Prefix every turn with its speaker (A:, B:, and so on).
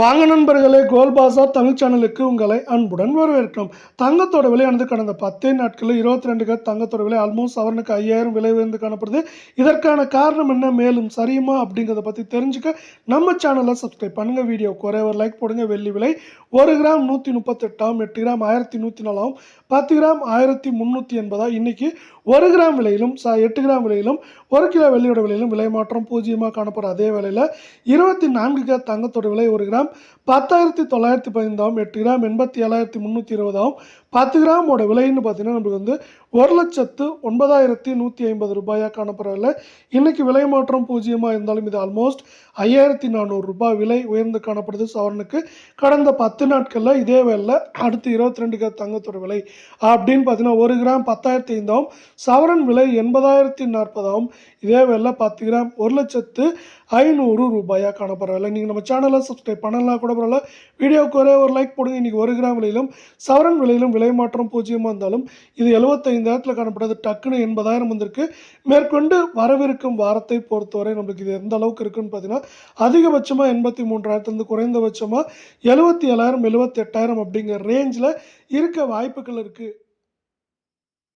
A: வாங்க நண்பர்களே கோல் பாசார் தமிழ் சேனலுக்கு உங்களை அன்புடன் வரவேற்கிறோம். தங்கத்தோட விலையானது கடந்த பத்தே நாட்களில் இருபத்தி ரெண்டு கட் தங்கத்தோட விலை ஆல்மோஸ்ட் அவனுக்கு ஐயாயிரம் விலை உயர்ந்து காணப்படுது. இதற்கான காரணம் என்ன மேலும் சரியுமா அப்படிங்கிறத பற்றி தெரிஞ்சுக்க நம்ம சேனலை சப்ஸ்கிரைப் பண்ணுங்கள் வீடியோ குறை ஒரு லைக் போடுங்க. வெள்ளி விலை ஒரு கிராம் நூற்றி முப்பத்தெட்டாம் எட்டு கிராம் ஆயிரத்தி நூற்றி நாலாம் பத்து கிராம் ஆயிரத்தி முந்நூற்றி எண்பதா இன்றைக்கி ஒரு கிராம் விலையிலும் ச எட்டு கிராம் விலையிலும் ஒரு கிலோ வெள்ளியோட விலையிலும் விலை மாற்றம் பூஜ்ஜியமாக காணப்படுற அதே விலையில் இருபத்தி நான்கு கிராம் தங்கத்தோட விலை ஒரு கிராம் பத்தாயிரத்தி தொள்ளாயிரத்தி பதினைந்தாம் எட்டு கிராம் எண்பத்தி ஏழாயிரத்தி முந்நூற்றி இருபதாம் பத்து கிராமோட விலைன்னு பார்த்தீங்கன்னா நம்மளுக்கு வந்து ஒரு லட்சத்து ஒன்பதாயிரத்தி நூற்றி ஐம்பது ரூபாயாக காணப்படவில்லை இன்னைக்கு விலை மாற்றம் பூஜ்ஜியமாக இருந்தாலும் இது ஆல்மோஸ்ட் ஐயாயிரத்தி நானூறு ரூபாய் விலை உயர்ந்து காணப்படுது. சவரனுக்கு கடந்த பத்து நாட்களில் இதே வேலை அடுத்து இருபத்தி ரெண்டு கிராம் தங்கத்தோட விலை. அப்படின்னு பார்த்தீங்கன்னா ஒரு கிராம் பத்தாயிரத்தி ஐந்தாம் சவரன் விலை எண்பதாயிரத்தி நாற்பதாம் இதே வேலை பத்து கிராம் ஒரு லட்சத்து ஐநூறு ரூபாயாக காணப்படவில்லை நீங்கள் நம்ம சேனலை சப்ஸ்கிரைப் பண்ணலாம் கூட பரவாயில்ல. வீடியோவுக்கு ஒரே ஒரு லைக் போடுங்க. இன்றைக்கி ஒரு கிராம் விலையிலும் சவரன் விலையிலும் விலை மாற்றம் பூஜ்ஜியமாக இருந்தாலும் இது எழுபத்தைந்தாயிரத்தில் காணப்பட்டது. டக்குன்னு எண்பதாயிரம் வந்திருக்கு. மேற்கொண்டு வரவிருக்கும் வாரத்தை பொறுத்தவரை நம்மளுக்கு இது எந்த அளவுக்கு இருக்குன்னு பார்த்தீங்கன்னா அதிகபட்சமாக எண்பத்தி மூன்றாயிரத்துலேருந்து குறைந்தபட்சமாக எழுபத்தி ஏழாயிரம் எழுபத்தி எட்டாயிரம் அப்படிங்கிற ரேஞ்சில் இருக்க வாய்ப்புகள் இருக்குது